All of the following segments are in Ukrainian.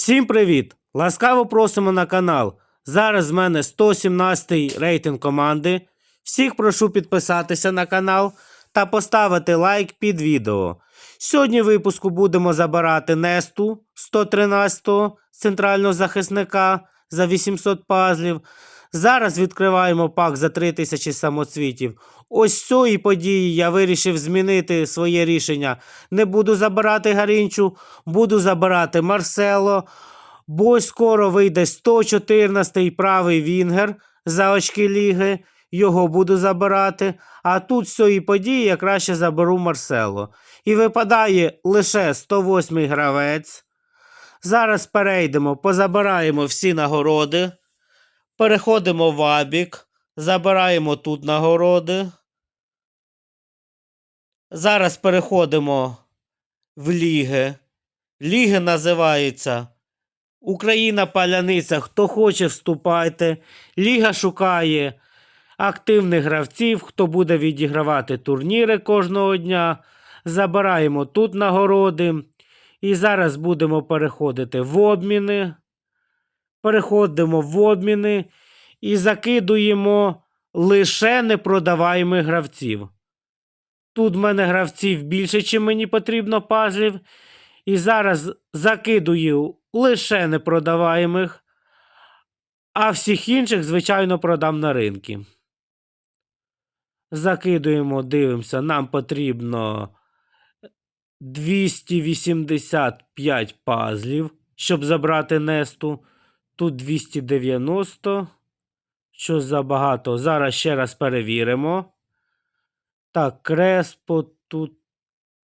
Всім привіт! Ласкаво просимо на канал. Зараз в мене 117-й рейтинг команди. Всіх прошу підписатися на канал та поставити лайк під відео. Сьогодні в випуску будемо забирати Несту 113-го центрального захисника за 800 пазлів. Зараз відкриваємо пак за 3000 самоцвітів. Ось цієї події я вирішив змінити своє рішення. Не буду забирати Гарінчу, буду забирати Марсело. Бо скоро вийде 114-й правий Вінгер за очки ліги. Його буду забирати. А тут з цієї події я краще заберу Марсело. І випадає лише 108-й гравець. Зараз перейдемо, позабираємо всі нагороди. Переходимо в Абік. Забираємо тут нагороди. Зараз переходимо в ліги. Ліги називаються Україна Паляниця. Хто хоче, вступайте. Ліга шукає активних гравців, хто буде відігравати турніри кожного дня. Забираємо тут нагороди. І зараз будемо переходити в обміни. Переходимо в обміни і закидуємо лише непродаваємих гравців. Тут в мене гравців більше, чим мені потрібно пазлів. І зараз закидую лише непродаваємих, а всіх інших, звичайно, продам на ринки. Закидуємо, дивимося, нам потрібно 285 пазлів, щоб забрати Несту. Тут 290. Що забагато. Зараз ще раз перевіримо. Так, Креспо, тут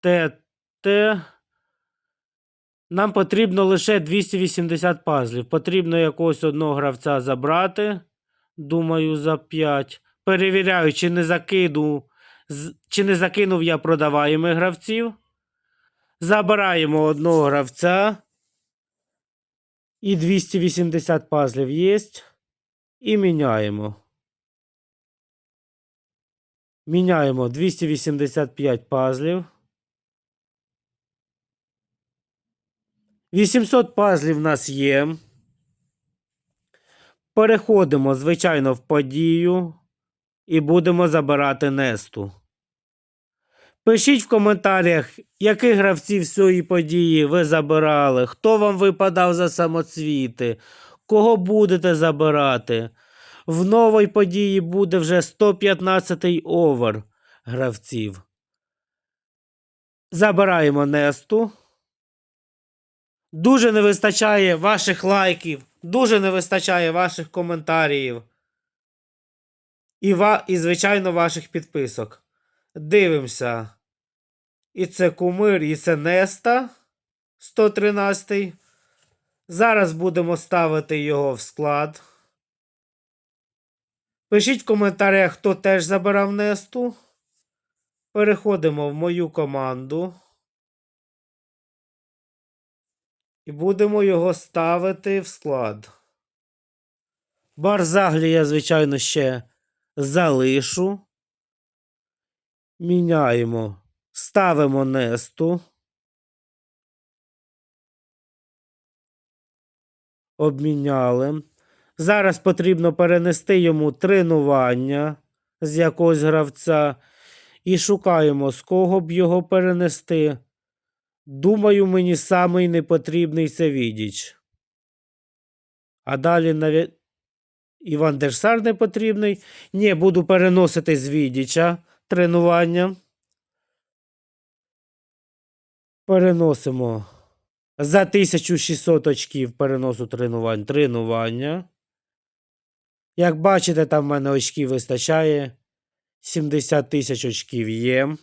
ТТ. Нам потрібно лише 280 пазлів. Потрібно якогось одного гравця забрати. Думаю, за 5. Перевіряю, чи не закину, чи не закинув я продаваємих гравців. Забираємо одного гравця. І 280 пазлів є. І міняємо. Міняємо 285 пазлів. 800 пазлів в нас є. Переходимо, звичайно, в подію і будемо забирати Несту. Пишіть в коментарях, яких гравців цієї події ви забирали, хто вам випадав за самоцвіти, кого будете забирати. В новій події буде вже 115-й овер гравців. Забираємо Несту. Дуже не вистачає ваших лайків, дуже не вистачає ваших коментарів. І, ва... і звичайно, ваших підписок. Дивимося. І це кумир, і це Неста 113. Зараз будемо ставити його в склад. Пишіть в коментарях, хто теж забирав Несту. Переходимо в мою команду. І будемо його ставити в склад. Барзаглі я, звичайно, ще залишу. Міняємо. Ставимо Несту. Обміняли. Зараз потрібно перенести йому тренування з якогось гравця. І шукаємо, з кого б його перенести. Думаю, мені самий непотрібний це Відіч. А далі навіть Іван Дерсар не потрібний. Ні, буду переносити з Відіча тренування. Переносимо за 1600 очків переносу тренувань тренування. Як бачите, там в мене очків вистачає. 70 тисяч очків є.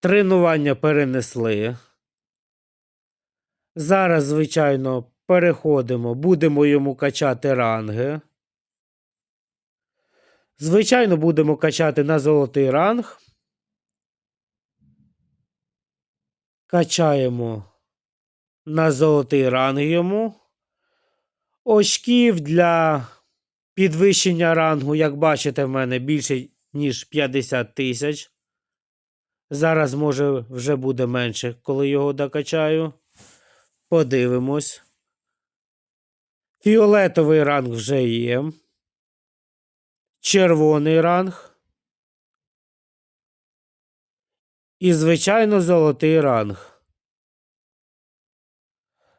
Тренування перенесли. Зараз, звичайно, переходимо, будемо йому качати ранги. Звичайно, будемо качати на золотий ранг. Качаємо на золотий ранг йому. Очків для підвищення рангу, як бачите, в мене більше, ніж 50 тисяч. Зараз, може, вже буде менше, коли його докачаю. Подивимось. Фіолетовий ранг вже є. Червоний ранг. І, звичайно, золотий ранг.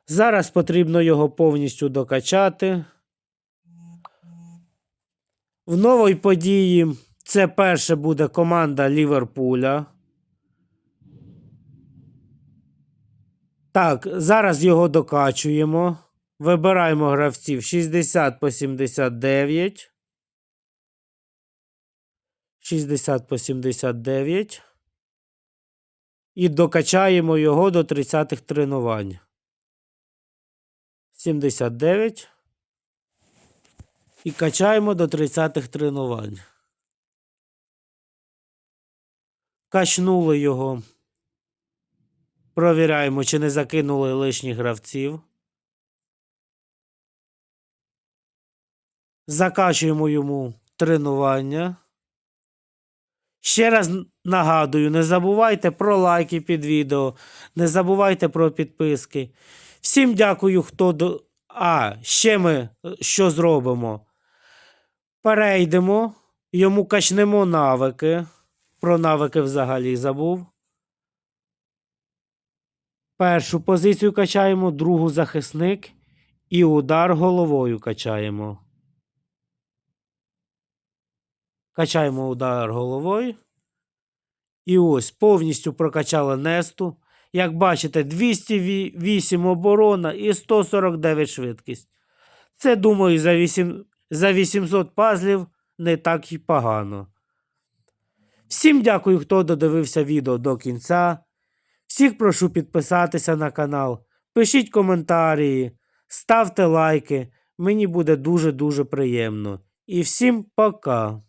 Зараз потрібно його повністю докачати. В новій події це перше буде команда Ліверпуля. Так, зараз його докачуємо. Вибираємо гравців 60 по 79. 60 по 79. І докачаємо його до 30-х тренувань. 79. І качаємо до 30-х тренувань. Качнули його. Провіряємо, чи не закинули лишніх гравців. Закачуємо йому тренування. Ще раз нагадую, не забувайте про лайки під відео, не забувайте про підписки. Всім дякую, хто до. А, ще ми е, що зробимо? Перейдемо, йому качнемо навики. Про навики взагалі забув. Першу позицію качаємо, другу захисник і удар головою качаємо. Качаємо удар головою. І ось повністю прокачали Несту. Як бачите, 208 оборона і 149 швидкість. Це, думаю, за, 8, за 800 пазлів не так і погано. Всім дякую, хто додивився відео до кінця. Всіх прошу підписатися на канал, пишіть коментарі, ставте лайки. Мені буде дуже-дуже приємно. І всім пока!